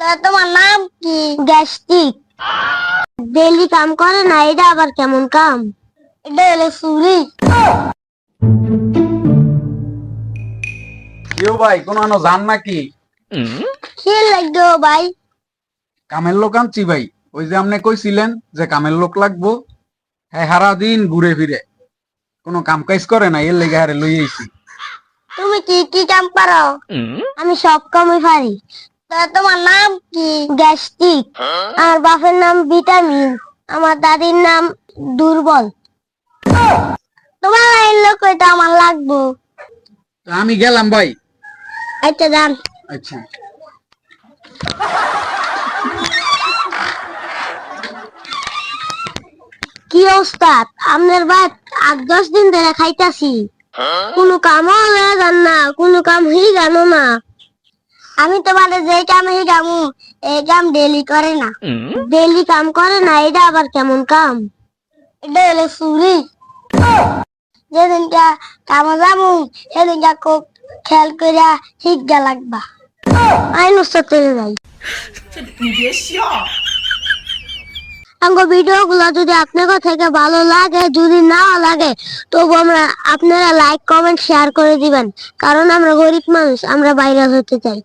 তা তোমার নাম কি? গ্যাস্ট্রিক। ডেলি কাম করে না এটা আবার কেমন কাম? এটা হলো চুরি। কেউ ভাই কোন আনো যান নাকি? কি লাগবে ও ভাই? কামের লোক আনছি ভাই। ওই যে আপনি কইছিলেন যে কামের লোক লাগবো। হ্যাঁ সারা দিন ঘুরে ফিরে। কোনো কাম কাজ করে না এর লেগে হারে লই আইছি। তুমি কি কি কাম পারো? আমি সব কামই পারি। তোমার নাম কি? গ্যাস্ট্রিক। আর বাপের নাম ভিটামিন। আমার দাদির নাম দুর্বল। তোমার লাইন লোক এটা আমার লাগবো। আমি গেলাম ভাই। আচ্ছা যান। আচ্ছা। কি ওস্তাদ আপনার ভাই আট দশ দিন ধরে খাইতাছি। কোনো কামও হয়ে যান না। কোনো কাম হই জানো না। আমি তোমাদের যে কাম গামু এই কাম ডেলি করে না। ডেলি কাম করে না এটা আবার কেমন কাম? এটা হলো চুরি। যেদিনটা কামে যাব সেদিনটা খেয়াল করিয়া শিখা লাগবা। আইন চলে যাই। আঙ্গ ভিডিও গুলো যদি আপনাদের থেকে ভালো লাগে যদি না লাগে তবু আমরা আপনারা লাইক কমেন্ট শেয়ার করে দিবেন। কারণ আমরা গরিব মানুষ আমরা ভাইরাল হতে চাই।